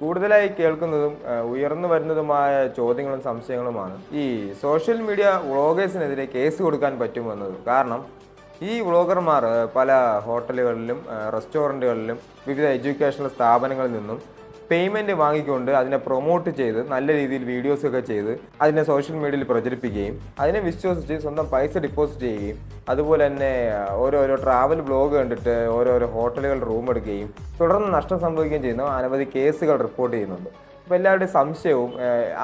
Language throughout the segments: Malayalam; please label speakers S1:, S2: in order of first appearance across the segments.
S1: കൂടുതലായി കേൾക്കുന്നതും ഉയർന്നു വരുന്നതുമായ ചോദ്യങ്ങളും സംശയങ്ങളുമാണ് ഈ സോഷ്യൽ മീഡിയ വ്ളോഗേഴ്സിനെതിരെ കേസ് കൊടുക്കാൻ പറ്റുമെന്നത്. കാരണം ഈ വ്ളോഗർമാർ പല ഹോട്ടലുകളിലും റെസ്റ്റോറന്റുകളിലും വിവിധ എഡ്യൂക്കേഷണൽ സ്ഥാപനങ്ങളിൽ നിന്നും പേയ്മെന്റ് വാങ്ങിക്കൊണ്ട് അതിനെ പ്രൊമോട്ട് ചെയ്ത് നല്ല രീതിയിൽ വീഡിയോസ് ഒക്കെ ചെയ്ത് അതിനെ സോഷ്യൽ മീഡിയയിൽ പ്രചരിപ്പിക്കുകയും അതിനെ വിശ്വസിച്ച് സ്വന്തം പൈസ ഡിപ്പോസിറ്റ് ചെയ്യുകയും അതുപോലെ തന്നെ ഓരോരോ ട്രാവൽ ബ്ലോഗ് കണ്ടിട്ട് ഓരോരോ ഹോട്ടലുകൾ റൂം എടുക്കുകയും തുടർന്ന് നഷ്ടം സംഭവിക്കുകയും ചെയ്യുന്ന അനവധി കേസുകൾ റിപ്പോർട്ട് ചെയ്യുന്നുണ്ട്. അപ്പോൾ എല്ലാവരുടെയും സംശയവും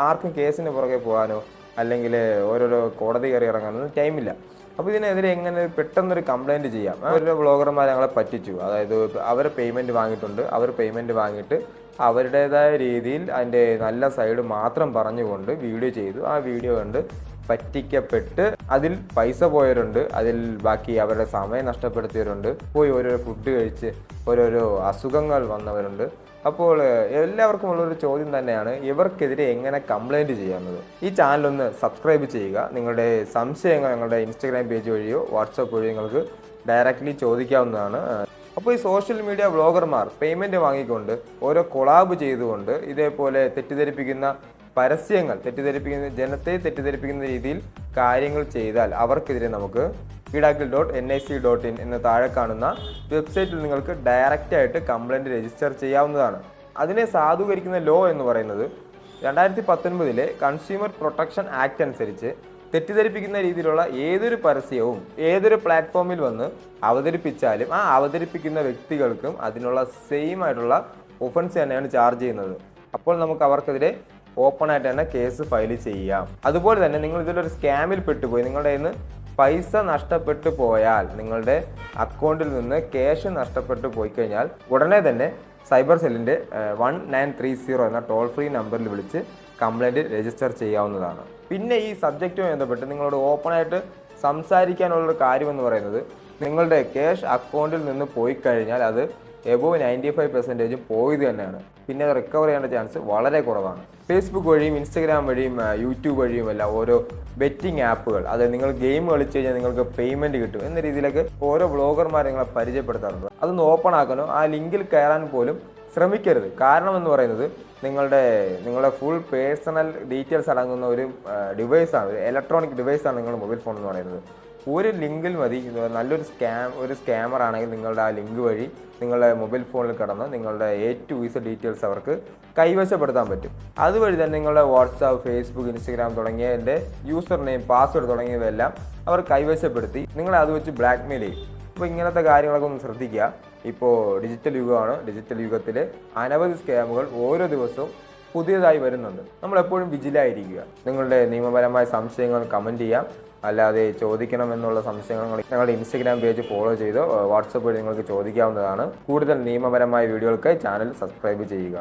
S1: ആർക്കും കേസിന് പുറകെ പോകാനോ അല്ലെങ്കിൽ ഓരോരോ കോടതി കയറി ഇറങ്ങാനൊന്നും ടൈമില്ല അപ്പോൾ ഇതിനെതിരെ എങ്ങനെ പെട്ടെന്നൊരു കംപ്ലൈന്റ് ചെയ്യാം? ഓരോ ബ്ലോഗർമാർ ഞങ്ങളെ പറ്റിച്ചു. അതായത് അവർ പേയ്മെന്റ് വാങ്ങിയിട്ടുണ്ട്. അവർ പേയ്മെന്റ് വാങ്ങിയിട്ട് അവരുടേതായ രീതിയിൽ അതിന്റെ നല്ല സൈഡ് മാത്രം പറഞ്ഞുകൊണ്ട് വീഡിയോ ചെയ്തു. ആ വീഡിയോ കണ്ട് പറ്റിക്കപ്പെട്ട് അതിൽ പൈസ പോയവരുണ്ട്. അതിൽ ബാക്കി അവരുടെ സമയം നഷ്ടപ്പെടുത്തിയവരുണ്ട്. പോയി ഓരോരോ ഫുഡ് കഴിച്ച് ഓരോരോ അസുഖങ്ങൾ വന്നവരുണ്ട്. അപ്പോൾ എല്ലാവർക്കും ഉള്ളൊരു ചോദ്യം തന്നെയാണ് ഇവർക്കെതിരെ എങ്ങനെ കംപ്ലൈന്റ് ചെയ്യാവുന്നത് ഈ ചാനലൊന്ന് സബ്സ്ക്രൈബ് ചെയ്യുക. നിങ്ങളുടെ സംശയങ്ങൾ ഞങ്ങളുടെ ഇൻസ്റ്റാഗ്രാം പേജ് വഴിയോ വാട്സപ്പ് വഴിയോ നിങ്ങൾക്ക് ഡയറക്റ്റ്ലി ചോദിക്കാവുന്നതാണ്. അപ്പോൾ ഈ സോഷ്യൽ മീഡിയ വ്ളോഗർമാർ പേയ്മെന്റ് വാങ്ങിക്കൊണ്ട് ഓരോ കൊളാബ് ചെയ്തുകൊണ്ട് ഇതേപോലെ തെറ്റിദ്ധരിപ്പിക്കുന്ന പരസ്യങ്ങൾ തെറ്റിദ്ധരിപ്പിക്കുന്ന ജനത്തെ തെറ്റിദ്ധരിപ്പിക്കുന്ന രീതിയിൽ കാര്യങ്ങൾ ചെയ്താൽ അവർക്കെതിരെ നമുക്ക് ഈടാക്കിൽ dot N I C dot in എന്ന താഴെ കാണുന്ന വെബ്സൈറ്റിൽ നിങ്ങൾക്ക് ഡയറക്റ്റായിട്ട് കംപ്ലൈന്റ് രജിസ്റ്റർ ചെയ്യാവുന്നതാണ്. അതിനെ സാധൂകരിക്കുന്ന ലോ എന്ന് പറയുന്നത് രണ്ടായിരത്തി പത്തൊൻപതിലെ കൺസ്യൂമർ പ്രൊട്ടക്ഷൻ ആക്ട് അനുസരിച്ച് തെറ്റിദ്ധരിപ്പിക്കുന്ന രീതിയിലുള്ള ഏതൊരു പരസ്യവും ഏതൊരു പ്ലാറ്റ്ഫോമിൽ വന്ന് അവതരിപ്പിച്ചാലും ആ അവതരിപ്പിക്കുന്ന വ്യക്തികൾക്കും അതിനുള്ള സെയിം ആയിട്ടുള്ള ഒഫൻസ് തന്നെയാണ് ചാർജ് ചെയ്യുന്നത്. അപ്പോൾ നമുക്ക് അവർക്കെതിരെ ഓപ്പൺ ആയിട്ട് തന്നെ കേസ് ഫയൽ ചെയ്യാം. അതുപോലെ തന്നെ നിങ്ങൾ ഇതിലൊരു സ്കാമിൽ പെട്ടുപോയി നിങ്ങളുടെ കയ്യിൽ നിന്ന് പൈസ നഷ്ടപ്പെട്ടു പോയാൽ നിങ്ങളുടെ അക്കൗണ്ടിൽ നിന്ന് ക്യാഷ് നഷ്ടപ്പെട്ടു പോയി കഴിഞ്ഞാൽ ഉടനെ തന്നെ സൈബർ സെല്ലിന്റെ വൺ നയൻ ത്രീ സീറോ എന്ന ടോൾ ഫ്രീ നമ്പറിൽ വിളിച്ച് കംപ്ലൈന്റ് രജിസ്റ്റർ ചെയ്യാവുന്നതാണ്. പിന്നെ ഈ സബ്ജക്റ്റുമായി ബന്ധപ്പെട്ട് നിങ്ങളോട് ഓപ്പണായിട്ട് സംസാരിക്കാനുള്ളൊരു കാര്യമെന്ന് പറയുന്നത് നിങ്ങളുടെ ക്യാഷ് അക്കൗണ്ടിൽ നിന്ന് പോയി കഴിഞ്ഞാൽ അത് എബോവ് നയന്റി ഫൈവ് പെർസെന്റേജും പോയത് തന്നെയാണ്. പിന്നെ അത് റിക്കവർ ചെയ്യേണ്ട ചാൻസ് വളരെ കുറവാണ്. ഫേസ്ബുക്ക് വഴിയും ഇൻസ്റ്റഗ്രാം വഴിയും യൂട്യൂബ് വഴിയും എല്ലാം ഓരോ ബെറ്റിംഗ് ആപ്പുകൾ അതായത് നിങ്ങൾ ഗെയിം കളിച്ചു കഴിഞ്ഞാൽ നിങ്ങൾക്ക് പേയ്മെന്റ് കിട്ടും എന്ന രീതിയിലൊക്കെ ഓരോ ബ്ലോഗർമാർ നിങ്ങളെ പരിചയപ്പെടുത്താറുണ്ട്. അതൊന്ന് ഓപ്പൺ ആക്കാനോ ആ ലിങ്കിൽ കയറാൻ പോലും ശ്രമിക്കരുത്. കാരണം എന്ന് പറയുന്നത് നിങ്ങളുടെ നിങ്ങളുടെ ഫുൾ പേഴ്സണൽ ഡീറ്റെയിൽസ് അടങ്ങുന്ന ഒരു ഡിവൈസാണ് ഒരു ഇലക്ട്രോണിക് ഡിവൈസാണ് നിങ്ങളുടെ മൊബൈൽ ഫോൺ എന്ന് പറയുന്നത്. ഒരു ലിങ്കിൽ മതി. നല്ലൊരു സ്കാം ഒരു സ്കാമർ ആണെങ്കിൽ നിങ്ങളുടെ ആ ലിങ്ക് വഴി നിങ്ങളുടെ മൊബൈൽ ഫോണിൽ കടന്ന് നിങ്ങളുടെ എ ടു വിസ ഡീറ്റെയിൽസ് അവർക്ക് കൈവശപ്പെടുത്താൻ പറ്റും. അതുവഴി തന്നെ നിങ്ങളുടെ വാട്സാപ്പ് ഫേസ്ബുക്ക് ഇൻസ്റ്റഗ്രാം തുടങ്ങിയതിന്റെ യൂസർ നെയിം പാസ്വേഡ് തുടങ്ങിയവയെല്ലാം അവർ കൈവശപ്പെടുത്തി നിങ്ങളെ അത് വെച്ച് ബ്ലാക്ക് മെയിൽ ചെയ്യും. അപ്പോൾ ഇങ്ങനത്തെ കാര്യങ്ങളൊക്കെ ഒന്ന് ശ്രദ്ധിക്കുക. ഇപ്പോൾ ഡിജിറ്റൽ യുഗമാണ്. ഡിജിറ്റൽ യുഗത്തിൽ അനവധി സ്കാമുകൾ ഓരോ ദിവസവും പുതിയതായി വരുന്നുണ്ട്. നമ്മൾ എപ്പോഴും വിജിലായിരിക്കുക നിങ്ങളുടെ നിയമപരമായ സംശയങ്ങൾ കമന്റ് ചെയ്യാം. അല്ലാതെ ചോദിക്കണം എന്നുള്ള സംശയങ്ങൾ ഞങ്ങളുടെ ഇൻസ്റ്റഗ്രാം പേജ് ഫോളോ ചെയ്തോ വാട്സപ്പ് വഴി നിങ്ങൾക്ക് ചോദിക്കാവുന്നതാണ്. കൂടുതൽ നിയമപരമായ വീഡിയോകൾക്ക് ചാനൽ സബ്സ്ക്രൈബ് ചെയ്യുക.